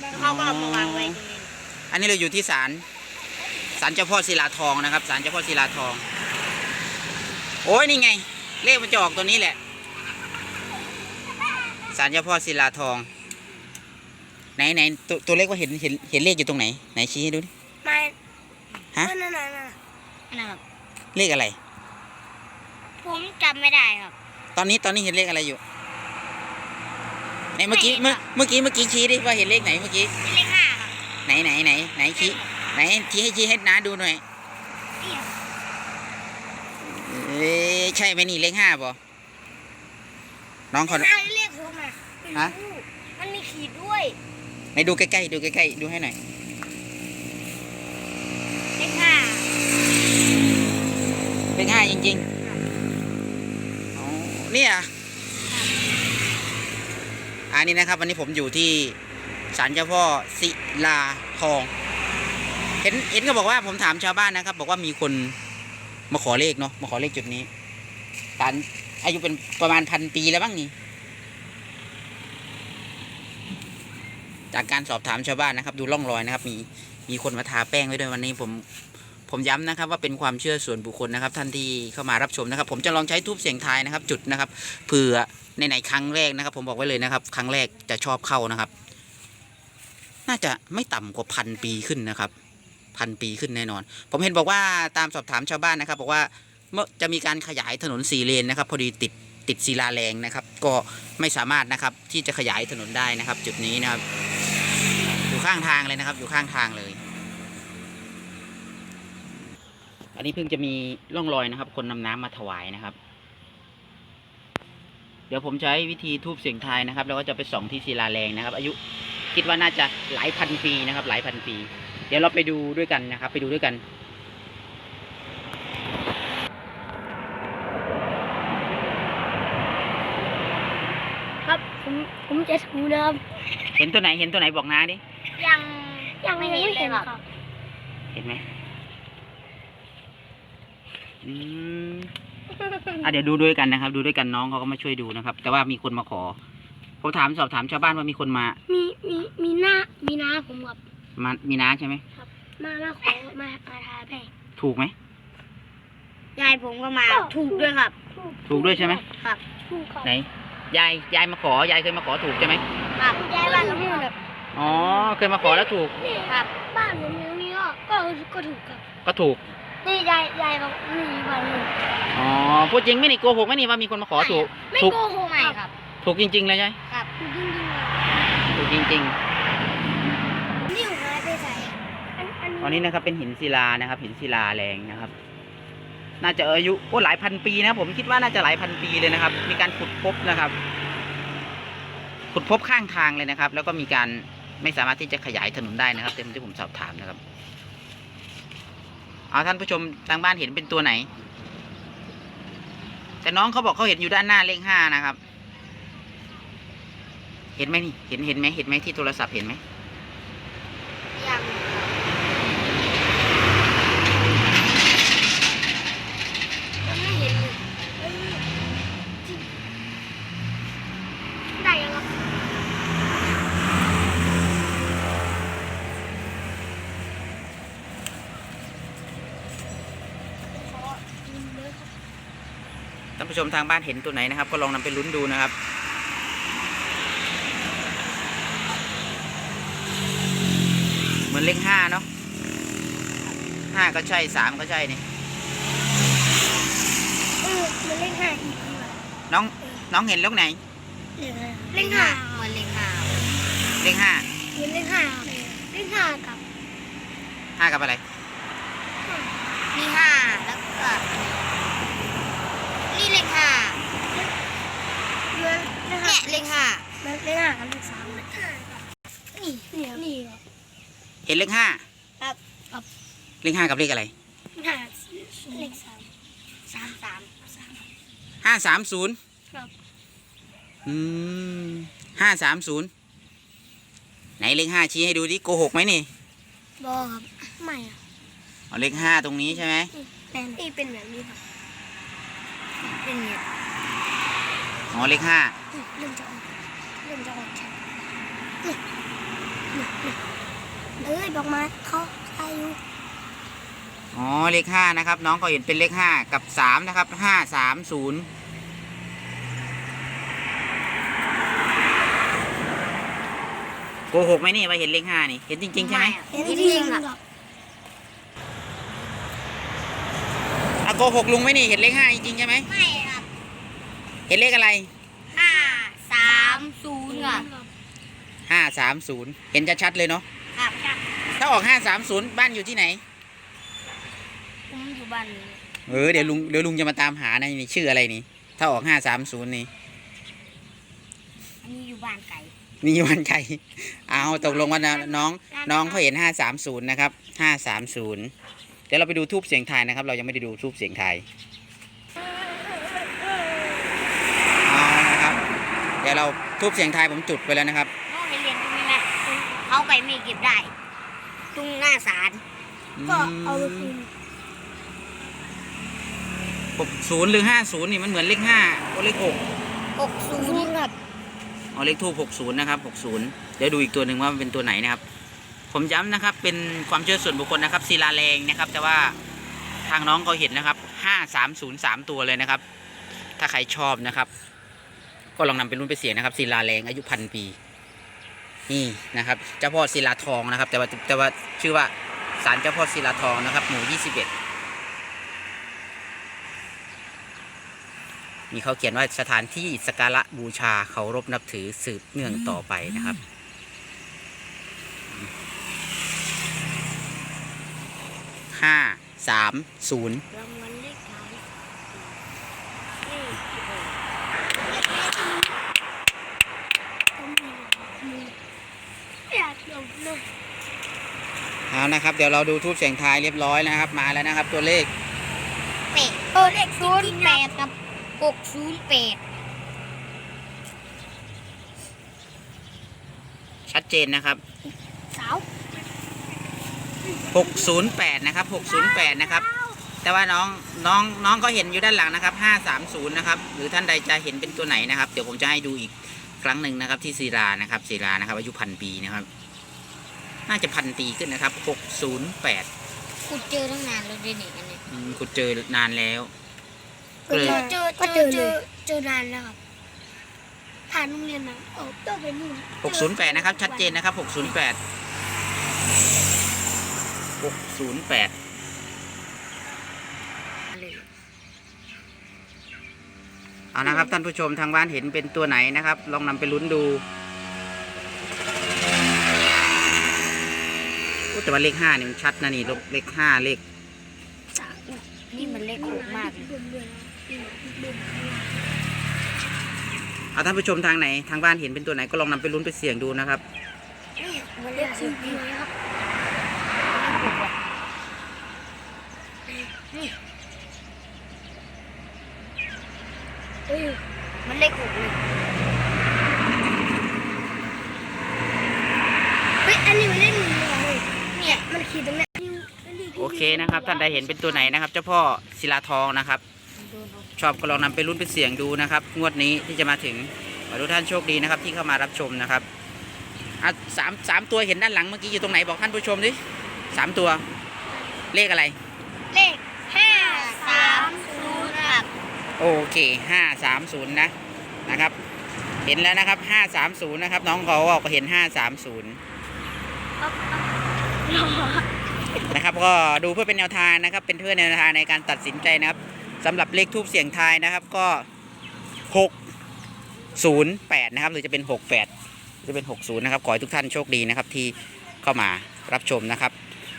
แล้วเขาก็เอามาวางไว้ตรงนี้อันนี้เราอยู่ที่ศาลศาลเจ้าพ่อศิลาทองนะครับศาลเจ้าพ่อศิลาทอง โอ้ยนี่ไง เลขมันจะออกตัวนี้แหละศาลเจ้าพ่อศิลาทอง ไหนไหนตัวตัวเลขว่าเห็นเห็นเห็นเลขอยู่ตรงไหนไหนชี้ให้ดูดิไม่ฮะนั่นนั่นนั่นนะครับเลขอะไร ผมจำไม่ได้ครับ ตอนนี้ตอนนี้เห็นเลขอะไรอยู่ ไหนเมื่อกี้ไม่เมื่อเห็นครับเมื่อกี้เมื่อกี้ชี้ดิว่าเห็นเลขไหนเมื่อกี้เป็นเลขห้าครับไหนไหนไหนไหนชี้ไหนชี้ให้ชี้ให้น้าดูหน่อยนี่ครับเอ้ยใช่ไหมนี่เลขห้าป่น้องเขาห้าเลขหกนะฮะมันมีขีดด้วยไหนดูใกล้ๆดูใกล้ๆดูให้หน่อยเลขห้าเลขห้าจริงๆอ๋อเนี่ย อันนี้นะครับ วันนี้ผมอยู่ที่ศาลเจ้าพ่อศิลาทอง เห็นเห็นเขาบอกว่าผมถามชาวบ้านนะครับ บอกว่ามีคนมาขอเลขเนาะมาขอเลขจุดนี้ศาลอายุเป็นประมาณพันปีแล้วบ้างนี่จากการสอบถามชาวบ้านนะครับ ดูร่องรอยนะครับ มีมีคนมาทาแป้งไว้ด้วยวันนี้ผม ผมย้ำนะครับว่าเป็นความเชื่อส่วนบุคคลนะครับ ท่านที่เข้ามารับชมนะครับ ผมจะลองใช้ทูบเสียงทายนะครับ จุดนะครับเผื่อในไหนครั้งแรกนะครับ ผมบอกไว้เลยนะครับ ครั้งแรกจะชอบเข้านะครับ น่าจะไม่ต่ำกว่าพันปีขึ้นนะครับพันปีขึ้นแน่นอน ผมเห็นบอกว่าตามสอบถามชาวบ้านนะครับ บอกว่าเมื่อจะมีการขยายถนนสี่เลนนะครับ พอดีติดติดศิลาแรงนะครับ ก็ไม่สามารถนะครับที่จะขยายถนนได้นะครับ จุดนี้นะครับ อยู่ข้างทางเลยนะครับ อยู่ข้างทางเลย อันนี้เพิ่งจะมีร่องรอยนะครับ คนนำน้ำมาถวายนะครับ เดี๋ยวผมใช้วิธีทูบเสียงทายนะครับ แล้วก็จะไปส่องที่ศิลาแรงนะครับ อายุคิดว่าน่าจะหลายพันปีนะครับ หลายพันปี เดี๋ยวเราไปดูด้วยกันนะครับ ไปดูด้วยกันครับผมผมจะถูนะครับเห็นตัวไหนเห็นตัวไหนบอกน้าดิยังยังไม่เห็นเลยครับเห็นไหม อืมอะเดี๋ยวดูด้วยกันนะครับ ดูด้วยกันน้องเขาก็มาช่วยดูนะครับ แต่ว่ามีคนมาขอผมถามสอบถามชาวบ้านว่ามีคนมา มีมีมีหน้ามีหน้าผมกับมามีน้าใช่ไหมมามาขอมามาทาแป้งถูกไหมยายผมก็มาถูกด้วยครับ ถูกด้วยใช่ไหมครับถูกครับไหนยายยายมาขอยายเคยมาขอถูกใช่ไหมครับยายบ้านผมแบบอ๋อเคยมาขอแล้วถูกครับบ้านผมอย่างนี้ก็ก็ก็ถูกครับก็ถูก นี่ยายยายบอกนี่บ้านผมอ๋อพูดจริงไหม่นี่โกหกไหมนี่ว่ามีคนมาขอถูกไม่ถูกโกหกไม่ครับ ถูกจริงๆเลยใช่ไหมครับถูกจริงๆครับถูกจริงนี่หายไปใส่อันอันๆตอนนี้นะครับเป็นหินศิลานะครับ หินศิลาแรงนะครับ น่าจะอายุโอ้หลายพันปีนะผมคิดว่าน่าจะหลายพันปีเลยนะครับ มีการขุดพบนะครับ ขุดพบข้างทางเลยนะครับ แล้วก็มีการไม่สามารถที่จะขยายถนนได้นะครับเต็มที่ผมสอบถามนะครับ เอาท่านผู้ชมทางบ้านเห็นเป็นตัวไหน แต่น้องเขาบอกเขาเห็นอยู่ด้านหน้าเลขห้านะครับ เห็นไหมนี่ เห็นเห็นไหมเห็นไหมที่โทรศัพท์เห็นไหม ยังยังไม่เห็นเลยเอ้ยจริงได้ยังครับ ขอกินเลยครับ ท่านผู้ชมทางบ้านเห็นตัวไหนนะครับ ก็ลองนำไปลุ้นดูนะครับเหมือนเลขห้าเนาะห้าก็ใช่สามก็ใช่นี่เออมันเลขห้าอีกน้องน้องเห็นเลขไหน เลขห้าเหมือนเลขห้าเลขห้าเหมือนเลขห้าเลขห้ากับห้ากับอะไร มีห้าแล้วก็ นี่เลขห้าเนี่ยเลขห้าเลขห้ากับเลขสามนี่นี่นี่เห็นเลขห้าครับครับเลขห้ากับเลขอะไรห้าเลขสามสามสามสามห้าสามศูนย์ครับอืมห้าสามศูนย์ไหนเลขห้าชี้ให้ดูดิโกหกไหมนี่บอครับไม่อะเอาเลขห้าตรงนี้ใช่ไหมเป็นนี่เป็นแบบนี้ครับ เป็นอย่างนี้อ๋อเลขห้าเริ่มจะออกเริ่มจะออกชัดเอ้ยดอกไม้เขาใช่อยู่อ๋อเลขห้านะครับ น้องก็เห็นเป็นเลขห้ากับสามนะครับห้าสามศูนย์โกหกไหมนี่ว่าเห็นเลขห้านี่ เห็นจริงๆใช่ไหม เห็นจริงๆครับอะ โกหกลุงไหมนี่เห็นเลขห้าจริงๆใช่ไหมไม่ครับเห็นเลขอะไรห้าสามศูนย์ครับห้าสามศูนย์เห็นชัดๆเลยเนาะครับครับถ้าออกห้าสามศูนย์บ้านอยู่ที่ไหนผมอยู่บ้านนี้เออเดี๋ยวลุงเดี๋ยวลุงจะมาตามหานะนี่ชื่ออะไรนี่ ถ้าออกห้าสามศูนย์นี่อันนี้อยู่บ้านไก่นี่วันไก่เอาตกลงว่าน้องน้องน้องเขาเห็นห้าสามศูนย์นะครับห้าสามศูนย์ เดี๋ยวเราไปดูทูบเสียงทายนะครับ เรายังไม่ได้ดูทูบเสียงทายเอานะครับ เดี๋ยวเราทูบเสียงทายผมจุดไปแล้วนะครับน้องไปเรียนตรงนี้นะเอาไปไม่เก็บได้ ตรงหน้าศาลก็เอาไปคืนหกศูนย์หรือห้าศูนย์นี่มันเหมือนเลขห้าโอเลขหกหกศูนย์ครับเอาเลขทูบหกศูนย์นะครับหกศูนย์เดี๋ยวดูอีกตัวหนึ่งว่ามันเป็นตัวไหนนะครับ ผมย้ำนะครับ เป็นความเชื่อส่วนบุคคลนะครับศิลาแรงนะครับ แต่ว่าทางน้องเขาเห็นนะครับห้าสามศูนย์สามตัวเลยนะครับ ถ้าใครชอบนะครับ ก็ลองนำไปรุ่นไปเสียงนะครับศิลาแรงอายุพันปี นี่นะครับ เจ้าพ่อศิลาทองนะครับ แต่ว่าแต่ว่าชื่อว่าศาลเจ้าพ่อศิลาทองนะครับ หมู่ยี่สิบเอ็ดมีเขาเขียนว่าสถานที่สกการะบูชาเคารพนับถือสืบเนื่องต่อไปนะครับ ห้าสามศูนย์รางวัลเลขท้ายอยากจบเลยเอานะครับ เดี๋ยวเราดูทูบเสียงทายเรียบร้อยนะครับ มาแล้วนะครับ ตัวเลขแปดเออเลขศูนย์แปดกับหกศูนย์แปดชัดเจนนะครับ สาว 608 นะครับ 608 นะครับ แต่ว่าน้องน้องน้องก็เห็นอยู่ด้านหลังนะครับ 530 นะครับ หรือท่านใดจะเห็นเป็นตัวไหนนะครับ เดี๋ยวผมจะให้ดูอีกครั้งหนึ่งนะครับ ที่ศิลานะครับศิลานะครับอายุพันปีนะครับ น่าจะพันปีขึ้นนะครับ 608ขุดเจอตั้งนานแล้วเดนี่อันนี้อืมคุณเจอนานแล้ว ก็เลยเจอเจอเจอเจอนานแล้วครับผ่านโรงเรียนมาโอ้ต้องไปนู่น608 นะครับ ชัดเจนนะครับ 608 608เอานะครับท่านผู้ชมทางบ้านเห็นเป็นตัวไหนนะครับ ลองนำไปลุ้นดูโอ้แต่ว่าเลขห้านี่มันชัดนะนี่เลขห้าเลขนี่มันเลขหกมากเลยเอาท่านผู้ชมทางไหนทางบ้านเห็นเป็นตัวไหนก็ลองนำไปลุ้นไปเสี่ยงดูนะครับนี่มันเลขหกจริงไหมครับ เอ้ยมันเลขหกเลยเฮ้ยอันนี้มันเลขหนึ่งเลยเนี่ยมันขีดตรงเนี้ยโอเคนะครับ ท่านใดเห็นเป็นตัวไหนนะครับ เจ้าพ่อศิลาทองนะครับ ชอบก็ลองนำไปลุ้นไปเสี่ยงดูนะครับ งวดนี้ที่จะมาถึงขอทุกท่านโชคดีนะครับ ที่เข้ามารับชมนะครับอะสามสามตัวเห็นด้านหลังเมื่อกี้อยู่ตรงไหนบอกท่านผู้ชมดิสามตัว เลขอะไร เลขห้าสามศูนย์ครับ โอเคห้าสามศูนย์นะนะครับ เห็นแล้วนะครับห้าสามศูนย์นะครับ น้องเขาก็เห็นห้าสามศูนย์นะครับก็ดูเพื่อเป็นแนวทางนะครับ เป็นเพื่อแนวทางในการตัดสินใจนะครับสำหรับเลขทูบเสียงทายนะครับก็หกศูนย์แปดนะครับ หรือจะเป็นหกแปดจะเป็นหกศูนย์นะครับขอให้ทุกท่านโชคดีนะครับที่เข้ามารับชมนะครับ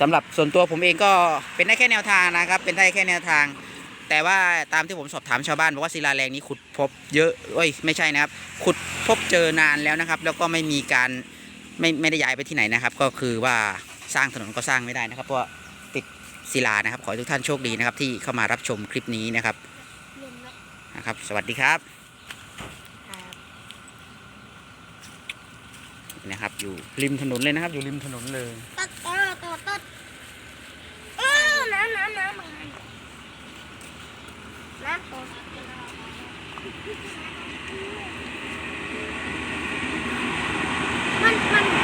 สำหรับส่วนตัวผมเองก็เป็นได้แค่แนวทางนะครับ เป็นได้แค่แนวทาง แต่ว่าตามที่ผมสอบถามชาวบ้านบอกว่าศิลาแรงนี้ขุดพบเยอะเอ้ยไม่ใช่นะครับ ขุดพบเจอนานแล้วนะครับ แล้วก็ไม่มีการไม่ไม่ได้ย้ายไปที่ไหนนะครับ ก็คือว่าสร้างถนนก็สร้างไม่ได้นะครับ เพราะว่าติดศิลานะครับ ขอให้ทุกท่านโชคดีนะครับ ที่เข้ามารับชมคลิปนี้นะครับนะครับ สวัสดีครับนะครับ อยู่ริมถนนเลยนะครับ อยู่ริมถนนเลย ตัดเออตัวตัดเออน้ำน้ำน้ำมัน น้ำตัวมันมัน